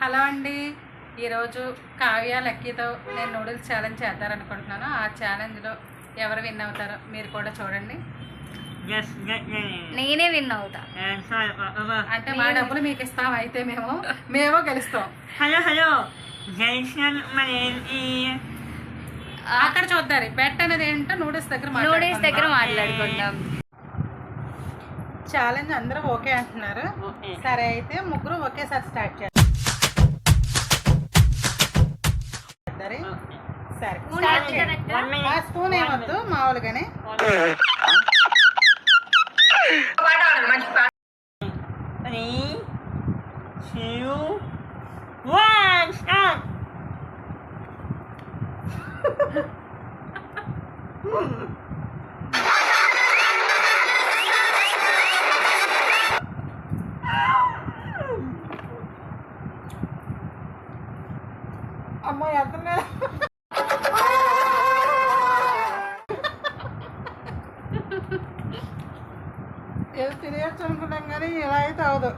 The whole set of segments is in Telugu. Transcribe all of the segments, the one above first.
హలో అండి. ఈరోజు కావ్య లక్కీతో నేను నూడిల్స్ ఛాలెంజ్ చేద్దారనుకుంటున్నాను. ఆ ఛాలెంజ్లో ఎవరు విన్ అవుతారో మీరు కూడా చూడండి. నేనే విన్ అవుతా. అంటే మా డబ్బులు మీకు ఇస్తాం అయితే మేము మేమో గెలుస్తాం. Jason మరేంటి అక్కడ చూద్దారు. బెట్ అనేది ఏంటో నూడిల్స్ దగ్గర నూడిల్స్ దగ్గర మాట్లాడుకుందాం. మాట్లాడుకుందాం ఛాలెంజ్ అందరూ ఓకే అంటున్నారు. సరే అయితే ముగ్గురు ఒకేసారి స్టార్ట్ చేద్దాం సరే. స్పూన్ ఏమొద్దు మామూలుగానే. త్రీ టూ వన్ స్టార్ట్ అమ్మ ఏదో తినేయచ్చు అనుకున్నాం కానీ ఇలా అయితే అవదు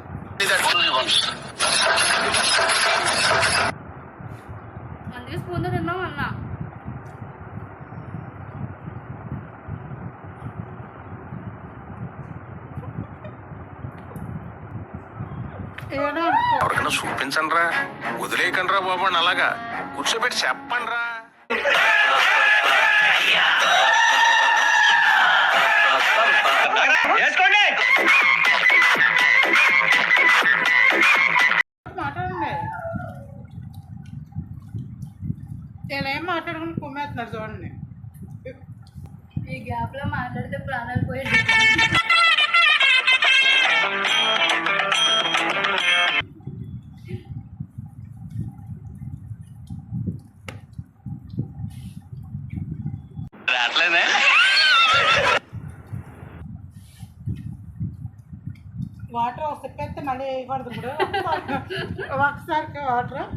అందుకే స్పూన్ తిన్నాం అన్న. ఎవరికైనా చూపించండి రా వదిలేయకండి రా బాబు అలాగా. కూర్చోబెట్టి చెప్పండి రా ఇలా ఏం మాట్లాడుకుని కుమ్మేస్తున్నారు చూడండి. ఈ గ్యాప్లో మాట్లాడితే ప్రాణాలు పోయి రావట్లేదే? వాటర్ సిప్ అయితే మళ్ళీ వేయకూడదు ఇప్పుడు. ఒకసారి వాటర్.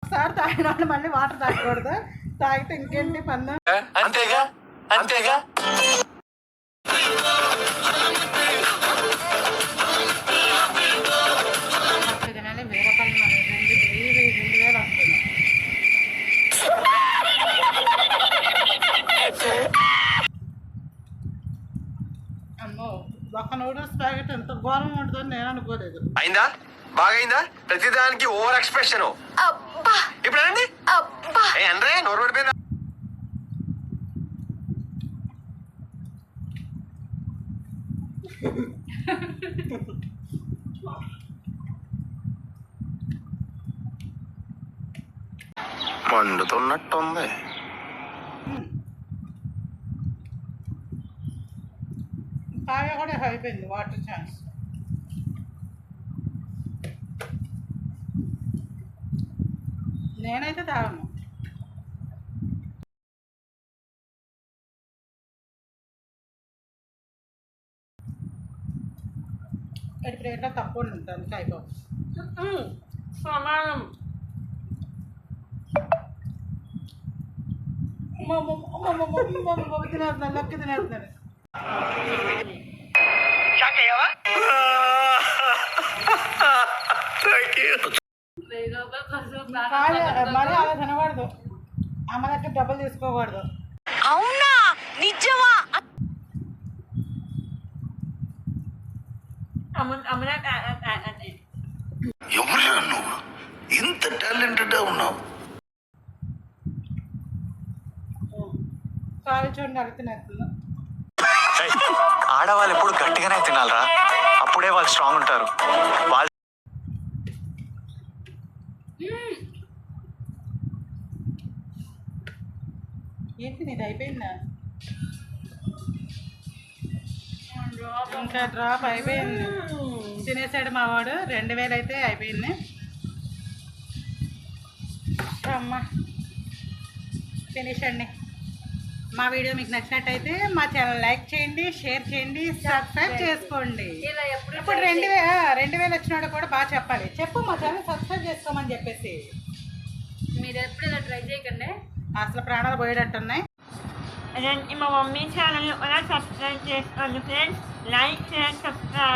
ఒకసారి తాగిన వాళ్ళు మళ్ళీ వాటర్ తాగకూడదు తాగితే ఇంకేంటి పందెం అంతేగా అంతేగా నూడిల్స్ ప్యాకెట్ ఎంత ఘోరం ఉంటుందని నేను అనుకోలేదు. అయిందా? బాగైందా? ప్రతిదానికి ఓవర్ ఎక్స్ప్రెషన్. ఇప్పుడు అండి ఏ అండ్రే నోరు పడిపోయిందా మండుతున్నట్టుంది కావ్య కూడా అయిపోయింది వాటర్ ఛాన్స్. నేనైతే తాగను. ఇప్పుడు ఏంటో తక్కువ ఉంటుంది అయిపోతుంది. సమానం. తినేస్తున్నాను లెక్క తినేస్తున్నాను. కాదు మరి అలా తినకూడదు అమ్మ దగ్గర డబ్బులు తీసుకోకూడదు. అవునా? నిజమా? ఎవరురా నువ్వు? ఇంత టాలెంటెడ్ ఉన్నావు. కాలు చూడండి ఆడవాళ్ళు ఎప్పుడు గట్టిగానే తినాలరా. అప్పుడే వాళ్ళు స్ట్రాంగ్ ఉంటారు. వాళ్ళు ఏంటి నీది అయిపోయిందా? ఇంకా డ్రాప్ అయిపోయింది. తినేసాడు మా వాడు రెండు వేలు అయితే అయిపోయింది. అమ్మ ఫినిష్ అండి. మా వీడియో మీకు నచ్చినట్టయితే మా ఛానల్ లైక్ చేయండి షేర్ చేయండి సబ్స్క్రైబ్ చేసుకోండి. ఇప్పుడు రెండు వే రెండు వేలు వచ్చినాడు కూడా బాగా చెప్పాలి. చెప్పు మా ఛానల్ సబ్స్క్రైబ్ చేసుకోమని చెప్పేసి. మీరు ఎప్పుడు ఇలా ట్రై చేయకండి. అసలు ప్రాణాలు పోయేటట్టున్నాయి. అలాంటి మా మమ్మీ ఛానల్ కూడా సబ్స్క్రైబ్ చేసుకోండి ఫ్రెండ్స్ లైక్ చేయండి సబ్స్క్రైబ్